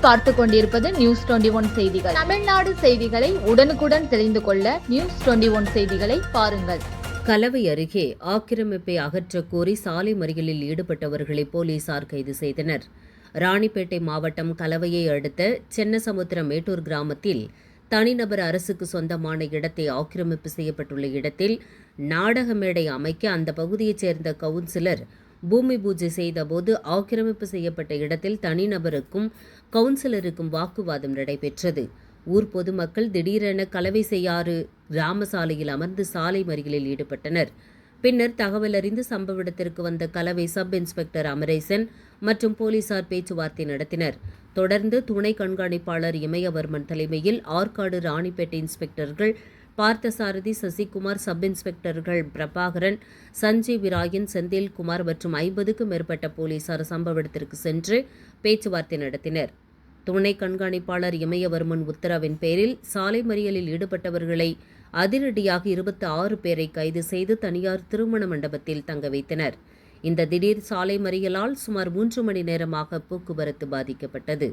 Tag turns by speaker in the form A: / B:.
A: பார்த்து கொண்டிருப்பது news twenty one செய்திகள். தமிழ்நாடு செய்திகளை உடனுக்குடன் தெரிந்து கொள்ள நியூஸ் டுவெண்டி ஒன் செய்திகளை பாருங்கள்.
B: கலவை அருகே ஆக்கிரமிப்பை அகற்றக் கோரி சாலை மறியலில் ஈடுபட்டவர்களை போலீசார் கைது செய்தனர். ராணிப்பேட்டை மாவட்டம் கலவையை அடுத்த சென்னசமுத்திரம் மேட்டூர் கிராமத்தில் தனிநபர் அரசுக்கு சொந்தமான இடத்தை ஆக்கிரமிப்பு செய்யப்பட்டுள்ள இடத்தில் நாடக மேடை அமைக்க அந்த பகுதியைச் சேர்ந்த கவுன்சிலர் பூமி பூஜை செய்தபோது ஆக்கிரமிப்பு செய்யப்பட்ட இடத்தில் தனிநபருக்கும் கவுன்சிலருக்கும் வாக்குவாதம் நடைபெற்றது. ஊர் பொதுமக்கள் திடீரென கலவை செய்யாறு கிராம சாலையில் அமர்ந்து சாலை மறியலில் ஈடுபட்டனர். பின்னர் தகவல் அறிந்து சம்பவ இடத்திற்கு வந்த கலவை சப் இன்ஸ்பெக்டர் அமரேசன் மற்றும் போலீசார் பேச்சுவார்த்தை நடத்தினர். தொடர்ந்து துணை கண்காணிப்பாளர் இமயவர்மன் தலைமையில் ஆற்காடு ராணிப்பேட்டை இன்ஸ்பெக்டர்கள் பார்த்தசாரதி சசிகுமார் சப் இன்ஸ்பெக்டர்கள் பிரபாகரன் சஞ்சய் விராயன் செந்தில்குமார் மற்றும் ஐம்பதுக்கும் மேற்பட்ட போலீசார் சம்பவ இடத்திற்கு சென்று பேச்சுவார்த்தை நடத்தினர். துணை கண்காணிப்பாளர் இமயவர்மன் உத்தரவின் பேரில் சாலை மறியலில் ஈடுபட்டவர்களை அதிரடியாக இருபத்தி ஆறு பேரை கைது செய்து தனியார் திருமண மண்டபத்தில் தங்க வைத்தனர். இந்த திடீர் சாலை மறியலால் சுமார் மூன்று மணி நேரமாக போக்குவரத்து பாதிக்கப்பட்டது.